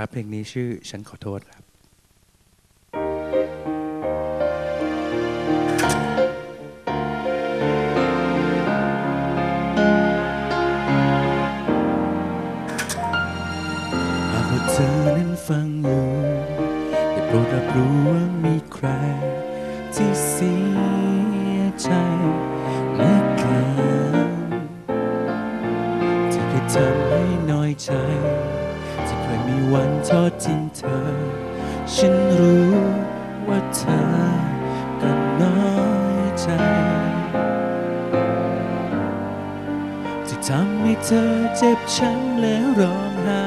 ครับเพลงนี้ชื่อฉันขอโทษครับหากว่าเธอนั้นฟังอยู่ได้โปรดรับรู้ว่ามีใคร ที่เสียใจเหลือเกินที่เคยทำให้น้อยใจ ที่เคยมีวันทอดทิ้งเธอ ฉันรู้ว่าเธอก็น้อยใจ ที่ทำให้เธอเจ็บช้ำแล้วร้องไห้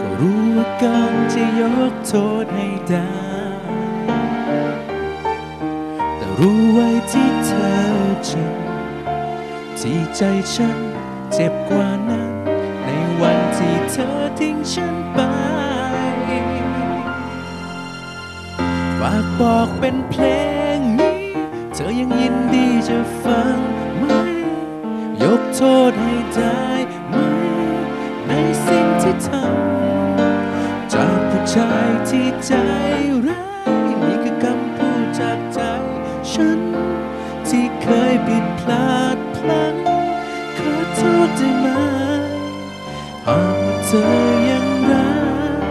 ก็รู้ว่าการจะยกโทษให้ได้ แต่รู้ไว้ที่เธอเจ็บที่ใจฉันเจ็บกว่านั้น วันที่เธอทิ้งฉันไป ฝากบอกเป็นเพลงนี้ เธอยังยินดีจะฟังไหม ยกโทษให้ได้ไหม ในสิ่งที่ทำ จากผู้ชายที่ใจร้ายนี่คือคำพูดจากใจฉัน ที่เคยผิดพลาดพลั้งขอโทษได้ไหม ธอยังรัก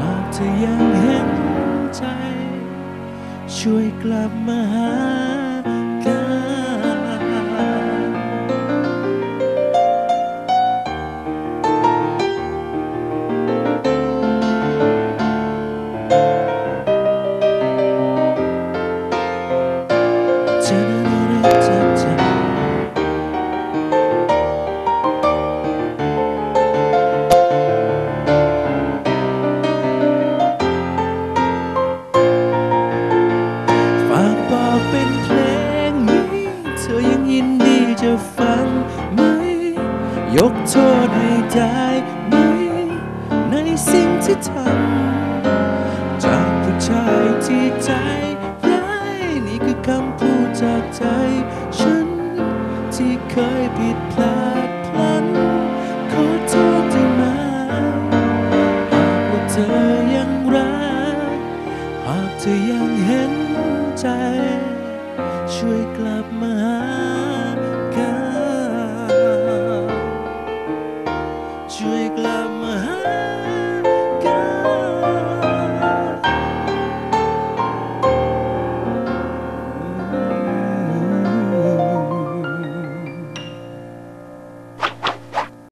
หากเธอยังเห็นใจ ช่วยกลับมาหาินดีจะฟังไหม ยกโทษให้ได้ไหม ในสิ่งที่ทำจากผู้ชายที่ใจร้ายนี่คือคำพูดจากใจ ฉันที่เคยผิดพลาดพลันขอโทษได้ไหมหากว่าเธอยังรักหากเธอยังเห็นใจ ช่วยกลับมา